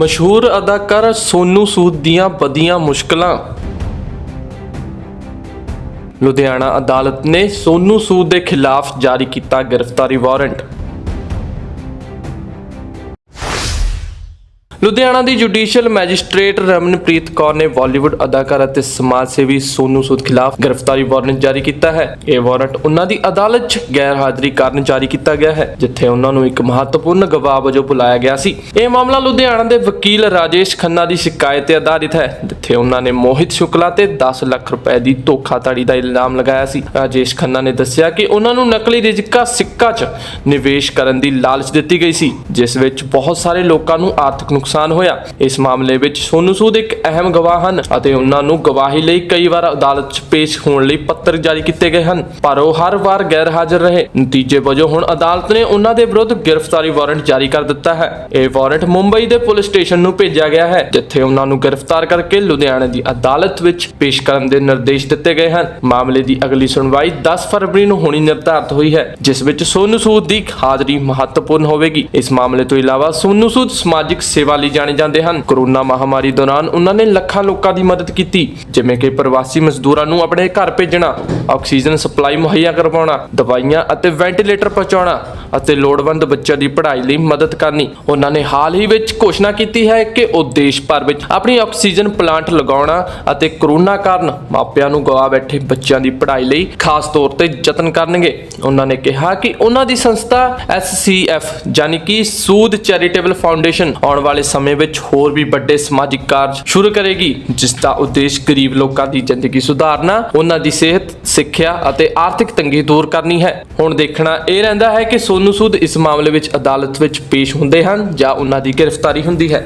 ਮਸ਼ਹੂਰ ਅਦਾਕਾਰ ਸੋਨੂ ਸੂਦ ਦੀਆਂ ਵਧੀਆਂ ਮੁਸ਼ਕਲਾਂ। ਲੁਧਿਆਣਾ ਅਦਾਲਤ ਨੇ ਸੋਨੂ ਸੂਦ ਦੇ ਖਿਲਾਫ ਜਾਰੀ ਕੀਤਾ ਗ੍ਰਿਫਤਾਰੀ ਵਾਰੰਟ। ਲੁਧਿਆਣਾ ਦੀ ਜੁਡੀਸ਼ੀਅਲ ਮੈਜਿਸਟ੍ਰੇਟ ਰਮਨਪ੍ਰੀਤ ਕੌਰ ਨੇ ਬਾਲੀਵੁੱਡ ਅਦਾਕਾਰ ਅਤੇ ਸਮਾਜ ਸੇਵੀ ਸੋਨੂ ਸੂਦ ਖਿਲਾਫ ਗ੍ਰਿਫਤਾਰੀ ਵਾਰੰਟ ਜਾਰੀ ਕੀਤਾ ਹੈ। ਇਹ ਵਾਰੰਟ ਉਹਨਾਂ ਦੀ ਅਦਾਲਤ 'ਚ ਗੈਰ ਹਾਜ਼ਰੀ ਕਾਰਨ ਜਾਰੀ ਕੀਤਾ ਗਿਆ ਹੈ, ਜਿੱਥੇ ਉਹਨਾਂ ਨੂੰ ਇੱਕ ਮਹੱਤਵਪੂਰਨ ਗਵਾਹ ਵਜੋਂ ਬੁਲਾਇਆ ਗਿਆ ਸੀ। ਇਹ ਮਾਮਲਾ ਲੁਧਿਆਣਾ ਦੇ ਵਕੀਲ ਰਾਜੇਸ਼ ਖੰਨਾ ਦੀ ਸ਼ਿਕਾਇਤ ਤੇ ਆਧਾਰਿਤ ਹੈ, ਜਿੱਥੇ ਉਹਨਾਂ ਨੇ ਮੋਹਿਤ ਸ਼ੁਕਲਾ ਤੇ 10 ਲੱਖ ਰੁਪਏ ਦੀ ਧੋਖਾਧੜੀ ਦਾ ਇਲਜ਼ਾਮ ਲਗਾਇਆ ਸੀ। ਰਾਜੇਸ਼ ਖੰਨਾ ਨੇ ਦੱਸਿਆ ਕਿ ਉਹਨਾਂ ਨੂੰ ਨਕਲੀ ਰਿਜਕਾ ਸਿੱਕਾ 'ਚ ਨਿਵੇਸ਼ ਕਰਨ ਦੀ ਲਾਲਚ ਦਿੱਤੀ ਗਈ ਸੀ, ਜਿਸ ਵਿੱਚ ਬਹੁਤ ਸਾਰੇ ਲੋਕਾਂ ਨੂੰ ਆਰਥਿਕ ਨੁਕਸਾਨ ਨੁਕਸਾਨ ਹੋਇਆ। ਇਸ ਮਾਮਲੇ ਵਿੱਚ ਸੋਨੂ ਸੂਦ ਇੱਕ ਅਹਿਮ ਗਵਾਹ ਹਨ ਅਤੇ ਉਹਨਾਂ ਨੂੰ ਗਵਾਹੀ ਲਈ ਕਈ ਵਾਰ ਅਦਾਲਤ 'ਚ ਪੇਸ਼ ਹੋਣ ਲਈ ਪੱਤਰ ਜਾਰੀ ਕੀਤੇ ਗਏ ਹਨ। ਪਰ ਉਹ ਹਰ ਵਾਰ ਗੈਰ ਹਾਜ਼ਰ ਰਹੇ। ਨਤੀਜੇ ਵਜੋਂ ਹੁਣ ਅਦਾਲਤ ਨੇ ਉਹਨਾਂ ਦੇ ਵਿਰੁੱਧ ਗ੍ਰਿਫਤਾਰੀ ਵਾਰੰਟ ਜਾਰੀ ਕਰ ਦਿੱਤਾ ਹੈ। ਇਹ ਵਾਰੰਟ ਮੁੰਬਈ ਦੇ ਪੁਲਿਸ ਸਟੇਸ਼ਨ ਨੂੰ ਭੇਜਿਆ ਗਿਆ ਹੈ, ਜਿੱਥੇ ਉਹਨਾਂ ਨੂੰ ਗ੍ਰਿਫਤਾਰ ਕਰਕੇ ਲੁਧਿਆਣੇ ਦੀ ਅਦਾਲਤ ਵਿੱਚ ਪੇਸ਼ ਕਰਨ ਦੇ ਨਿਰਦੇਸ਼ ਦਿੱਤੇ ਗਏ ਹਨ। ਮਾਮਲੇ ਦੀ ਅਗਲੀ ਸੁਣਵਾਈ 10 ਫਰਵਰੀ ਨੂੰ ਹੋਣੀ ਨਿਰਧਾਰਤ ਹੋਈ ਹੈ, ਜਿਸ ਵਿੱਚ ਸੋਨੂ ਸੂਦ ਦੀ ਹਾਜ਼ਰੀ ਮਹੱਤਵਪੂਰਨ ਹੋਵੇਗੀ। ਇਸ ਮਾਮਲੇ ਤੋਂ ਇਲਾਵਾ ਸੋਨੂ ਸੂਦ ਸਮਾਜਿਕ ਸੇਵਾ ਲਈ ਜਾਣੇ ਜਾਂਦੇ ਹਨ। ਕਰੋਨਾ ਮਹਾਮਾਰੀ ਦੌਰਾਨ ਉਹਨਾਂ ਨੇ ਲੱਖਾਂ ਲੋਕਾਂ ਦੀ ਮਦਦ ਕੀਤੀ, ਜਿਵੇਂ ਕਿ ਪ੍ਰਵਾਸੀ ਮਜ਼ਦੂਰਾਂ ਨੂੰ ਆਪਣੇ ਘਰ ਭੇਜਣਾ, ਆਕਸੀਜਨ ਸਪਲਾਈ ਮੁਹੱਈਆ ਕਰਵਾਉਣਾ, ਦਵਾਈਆਂ ਅਤੇ ਵੈਂਟੀਲੇਟਰ ਪਹੁੰਚਾਉਣਾ। ਅਤੇ ਲੋੜਵੰਦ ਬੱਚਿਆਂ ਦੀ ਪੜ੍ਹਾਈ ਲਈ ਮਦਦ ਕਰਨੀ। ਉਹਨਾਂ ਨੇ ਹਾਲ ਹੀ ਵਿੱਚ ਘੋਸ਼ਣਾ ਕੀਤੀ ਹੈ ਕਿ ਉਹ ਦੇਸ਼ ਭਰ ਵਿੱਚ ਆਪਣੀ ਆਕਸੀਜਨ ਪਲਾਂਟ ਲਗਾਉਣਾ ਅਤੇ ਕਰੋਨਾ ਕਾਰਨ ਮਾਪਿਆਂ ਨੂੰ ਗਵਾ ਬੈਠੇ ਬੱਚਿਆਂ ਦੀ ਪੜ੍ਹਾਈ ਲਈ ਖਾਸ ਤੌਰ ਤੇ ਯਤਨ ਕਰਨਗੇ। ਉਹਨਾਂ ਨੇ ਕਿਹਾ ਕਿ ਉਹਨਾਂ ਦੀ ਸੰਸਥਾ SCF ਯਾਨੀ ਕਿ ਸੂਦ ਚੈਰੀਟੇਬਲ ਫਾਊਂਡੇਸ਼ਨ, ਆਉਣ ਵਾਲੇ ਸਮੇਂ ਵਿੱਚ ਹੋਰ ਵੀ ਵੱਡੇ ਸਮਾਜਿਕ ਕਾਰਜ ਸ਼ੁਰੂ ਕਰੇਗੀ, ਜਿਸ ਦਾ ਉਦੇਸ਼ ਗਰੀਬ ਲੋਕਾਂ ਦੀ ਜ਼ਿੰਦਗੀ ਸੁਧਾਰਨਾ, ਉਹਨਾਂ ਦੀ ਸਿਹਤ ਸਿੱਖਿਆ ਅਤੇ ਆਰਥਿਕ ਤੰਗੀ ਦੂਰ ਕਰਨੀ ਹੈ। ਹੁਣ ਦੇਖਣਾ ਇਹ ਰਹਿੰਦਾ ਹੈ ਕਿ ਸੋਨੂ ਸੂਦ ਇਸ ਮਾਮਲੇ ਵਿੱਚ ਅਦਾਲਤ ਵਿੱਚ ਪੇਸ਼ ਹੁੰਦੇ ਹਨ ਜਾਂ ਉਹਨਾਂ ਦੀ ਗ੍ਰਿਫਤਾਰੀ ਹੁੰਦੀ ਹੈ।